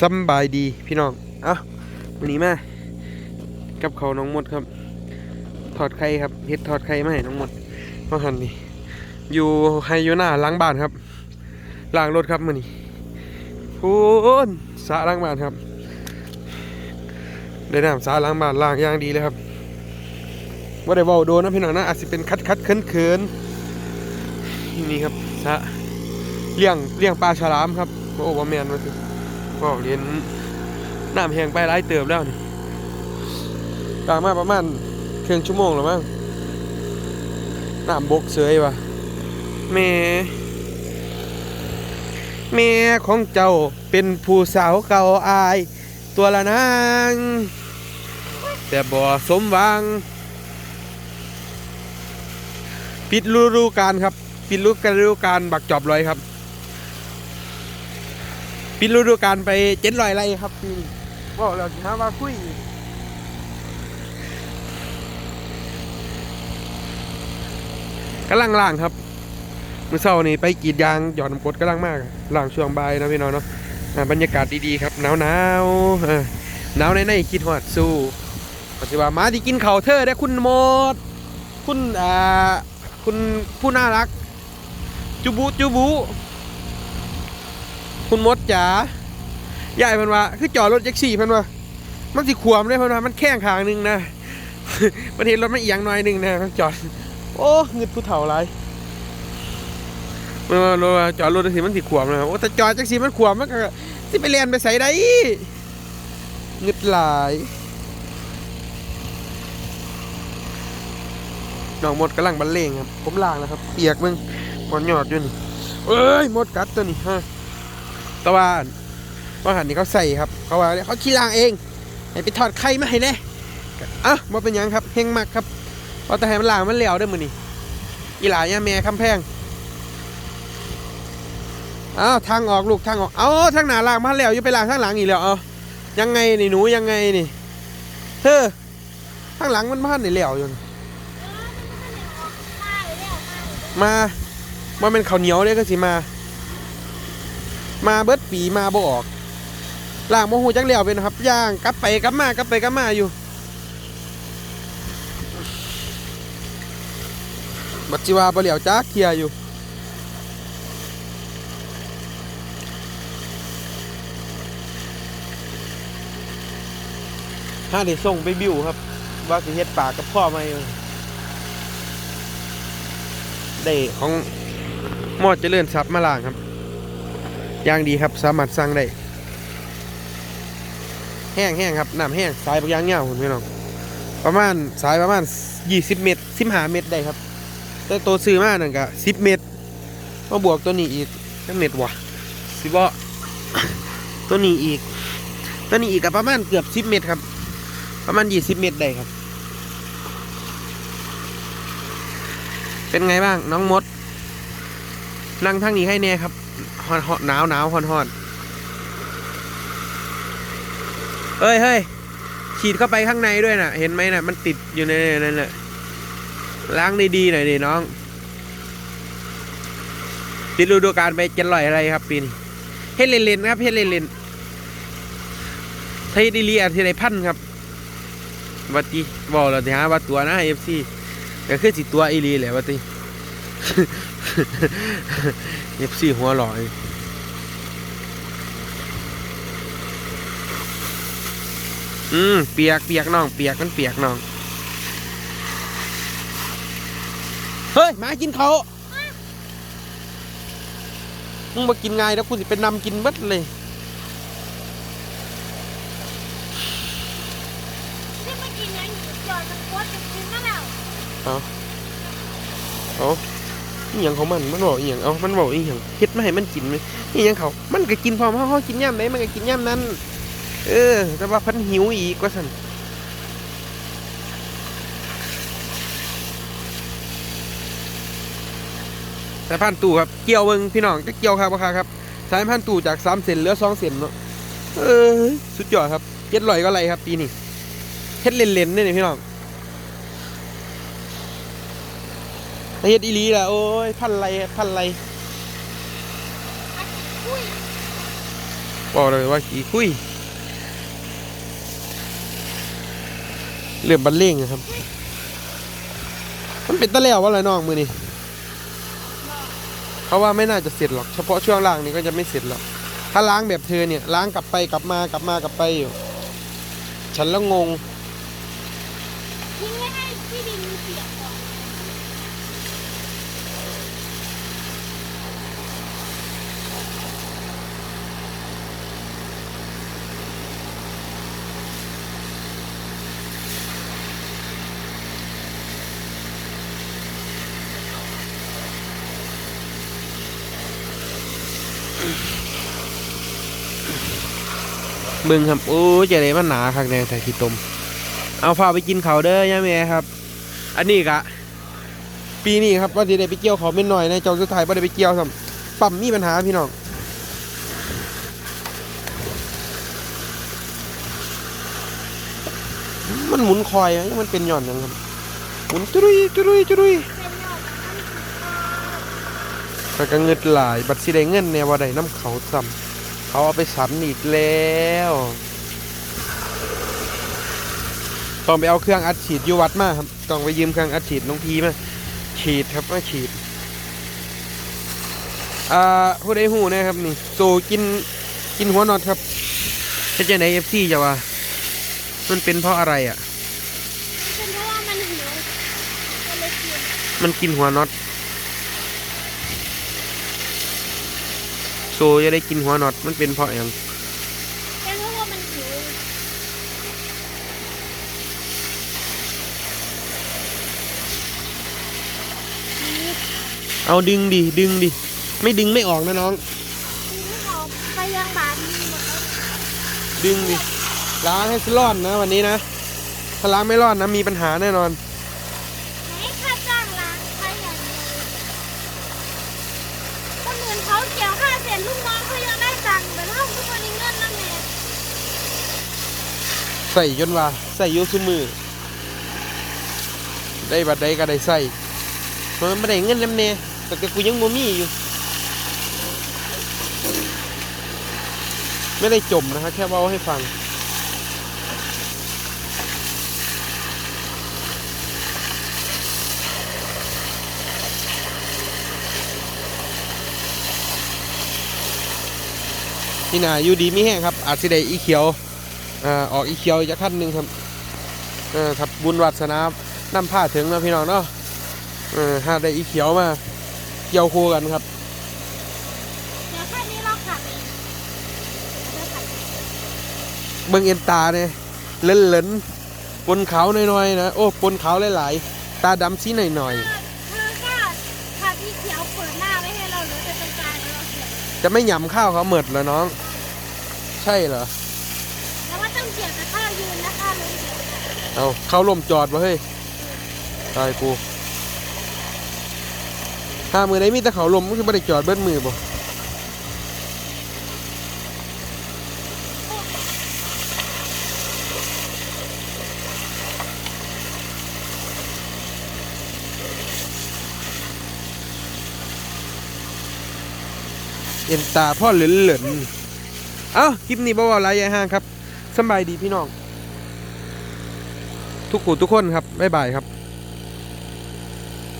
สบายดีพี่น้อง เอ้าวันนี้มากับเขาน้องมดครับทอดไข่ครับเฮ็ดทอดไข่มาให้น้องมดมาหันนี่อยู่ไฮยูน่าล้างบ้านครับล้างรถครับมื้อนี้พูนสระล้างบ้านครับได้น้ำสระล้างบ้านล้างอย่างดีเลยครับว่าได้เว้าโดนนะพี่น้องนะอาจจะเป็นคัดคัดเคินเคินนี่ครับสะเลี้ยงเลี้ยงปลาฉลามครับโอ้บ่แมนว่าสิ ก็เรียนน้ำแห้งไปหลายเติบแล้วนี่กลางมาประมาณครึ่งชั่วโมงแล้วมั้งน้ำบกเสยว่ะแม่แม่ของเจ้าเป็นผู้สาวเก่าอาย ตัวละนาง แต่บ่สมหวัง ปิดฤดูกาลครับ ปิดฤดูกาลบักจอบลอยครับ ปิดฤดูกาลไปเจ็ดลอยไรครับปีนี้บอกแล้วสิฮะว่าคุยอีกกำลังล่างครับมื่อเช้านี่ไปกรีดยางหย่อนน้ำกรดกำลังมากหลังช่วงบ่ายนะพี่น้องเนาะอ่าบรรยากาศดีๆครับหนาวหนาวๆเออหนาวในในๆคิดฮอดสู้ปฏิว่ามาที่กินข้าวเธอได้อคุณโมด คุณอ่าคุณผู้น่ารักจุบุจุบุ คุณมดจ๋ายายเพิ่นว่าคือจอดรถแท็กซี่เพิ่นว่ามันสิขวมเลยเพิ่นว่ามันแข้งขางหนึงนะประเทศรถมันเอียงหน่อยหนึงนะจอด โอ้เงึดผู้เฒ่าหลายเมื่อเราจอดรถสิมันสิขวมนะครับโอ้แต่จอดจังสิมันขวมมันก็สิไปเรียนไปใส่ได้เงึดหลายน้องมดกำลังบรรเลงครับ ผมล่างแล้วครับ เปียกมึงก่อนหยอดอยู่นี่เอ้ยมดกัดตัวนี้ฮะ ตะวันว่าหันนี่เขาใส่ครับ เขาว่าเขาขี้ล่างเองให้ไปถอดไข่มาให้แน่อะมาเป็นยังครับเฮงมากครับเอาแต่ให้มันล่างมันเหลวได้อมือนี่อีหลาเนี่ยแม่คำแพงอ้าวทางออกลูกทางออกเอาทางหน้าล่างมาแล้วอยู่ไปล่างทางหลังอีกแล้วเอายังไงนี่หนูยังไงนี่เฮ้อทางหลังมันพันนี่แล้วอยู่มามาเป็นข้าวเหนียวเลยก็สิมา มาเบิดปีมาบ่ออกล่างโมโหจังแล้วเป็นครับย่างกลับไปกลับมากลับไปกลับมาอยู่บัจิวาบ่เหลียวจ้าเคลียอยู่ห้าได้ส่งไปบิวครับ ว่าสิเฮ็ดปากกับพ่อไหมได้ของหมอดเจริญทรัพย์มาล่างครับ อย่างดีครับสามารถสั่งได้แห้งแห้งครับน้ำแห้งสายบางอย่างเงาคุณพี่น้องประมาณสายประมาณ 20 เมตร15เมตรได้ครับ แต่ตัวซื้อมานั่นก็10 เมตรมาบวกตัวนี้อีกจักเมตรวะสิบ่ตัวนี้อีก ตัวนี้อีกก็ประมาณเกือบ10 เมตรครับ ประมาณ 20 เมตรได้ครับ เป็นไงบ้างน้องมดนั่งทางนี้ให้แน่ครับ ฮอนฮอนหนาวหนาวฮอนฮอนเฮ้ยเฮ้ยฉีดเข้าไปข้างในด้วยนะเห็นไหมนะ่ะ มันติดอยู่ในนั้นแหละล้างดีๆหน่อยดิน้องปิดฤดูกาลไปจะลอยอะไรครับปีนี้เฮ็ดเล่นๆครับเฮ็ดเล่นๆไทยดีเลียที่ไรพันครับวัติบอกเราสิฮะว่าตัวนะเอฟซีก็คือสิตัวอีลีแหละวัติ เอฟซีหัวหลอยอืมเปียกเปียกน้อง เปียกมันเปียกน้อง เฮ้ยหมากินเขามึงมากินง่ายแล้วกูสิเป็นนำกินเบัดเลยที่เมื่อกี้ยังจอดมันโคตรจะกินมาแล้วเอาเอา อีหยังของมันมันบอกอีหยังเอามันบอกอีหยังเฮ็ดมาให้มันกินอีหยังเขา มันก็กินพร้อมเฮาเฮากินย่ำไหนมันก็กินย่ำนั้น เออ แต่ว่าพันหิวอีกว่าซั่นสายพันตู่ครับเกี่ยวเบิงพี่น้องจะเกี่ยวครับบ่ครับครับสายพันตู่จาก3เซนเหลือ2เซนเนาะเออสุดยอดครับเจ็ดร้อยก็ไรครับปีนี้เฮ็ดเล่นๆนี่นี่พี่น้อง เฮ็ดอีลีล่ะ โอ้ย พันไรพันไรบอกเลยว่าขี้คุย เรื่องบันเลงนะครับ มันเป็นตะแล้ววะไรน้องมือนี่เขาะว่าไม่น่าจะเสร็จหรอก เฉพาะช่วงล่างนี้ก็จะไม่เสร็จหรอก ถ้าล้างแบบเธอเนี่ยล้างกลับไปกลับมากลับมากลับไปอยู่ ฉันแล้วงงทิ้งไว้ให้ที่ดินมีเสียง มึงครับโอ้ยจะได้มันหนาคักแน่แต่ขี้ตม เอาฝ้าไปกินเขาเด้อย่าแม่ครับ อันนี้กะ ปีนี้ครับว่าจะได้ไปเกี่ยวเขาไม่นหน่อยในจองสุดท้ายว่าได้ไปเกี่ยวซ้ำปั๊มมีปัญหาพี่น้องมันหมุนคอยอะมันเป็นหย่อนยังครับ หมุนจุรุยจุรุยจุรุยเป็นยอดมันข้อยก็เงิดหลาย บัตรสิได้เงินแนวว่าได้น้ำเขาซ้ำ เขาเอาไปสันอีกแล้ว ต้องไปเอาเครื่องอัดฉีดอยูวัดมาครับ ต้องไปยืมเครื่องอัดฉีดน้องพีมา ฉีดครับมาฉีด อ่าผู้ใดหูนะครับนี่โซกินกินหัวน็อตครับเฮ็ดจังไดเอฟซีจะว่า มันเป็นเพราะอะไรอะ เป็นเพราะว่ามันหิวก็เลยกินมันกินหัวน็อต โซจะได้กินหัวน็อตมันเป็นเพราะอย่างเป็นเพราะว่ามันหิวเอาดึงดิดึงดิไม่ดึงไม่ออกนะน้องกินไม่ออกไปยังบาดมีหมดแล้วดึงดิล้างให้รอดนะวันนี้นะถ้าล้างไม่รอดนะมีปัญหาแน่นอน ไหนค่าจ้างล้างไปอย่างเดียวคนอื่นเขาเกี่ยวค่าเสร็จลูกน้องเขายังได้ตังค์แต่เราทุกคนนี้เงินนั่นเอง ใส่จนว่าใส่อยูซุมือ ได้บัดใดก็ได้ใส่เพราะมันไม่ได้เงินนำแน่แต่ก,กูยังบ่มีอยู่ ไม่ได้จมนะครับแค่เว้าให้ฟังนี่นาอยู่ดีไม่แห้งครับ อาจสิได้อีเขียว อ่าออกอีเขียวอีกจะขั้นหนึ่งครับเออครับบุญวัสนานำผ้าถึงนะพี่น้องเนาะเออหาได้อีเขียวมาเกี่ยวคู่กันครับเดี๋ยวแค่นี้เราขับเองเราขับเองเบิ่งเอ็นตาเนี่ยเล่นเล่นๆปนขาวหน่อยๆนะโอ้ปนขาวหลายๆตาดำสีหน่อยเธอก็ขับอีเขียวเปิดหน้าไว้ให้เราเหลือแต่ตรงกลางแล้วเราเขียนๆจะไม่หยำข้าวเขาเหมิดเหรอน้อง ใช่เหรอ เอาเข้าลมจอดวะเฮ้ยตายกูถ้ามือไหนมีแต่เขาลมก็คือไม่ได้จอดเบิ้ลมือบ่เอ็นตาพ่อเหลินเหลินเอ้าคลิปนี้บ่าวไรยายห้างครับสบายดีพี่น้อง ทุกคนทุกคนครับบ๊ายบายครับ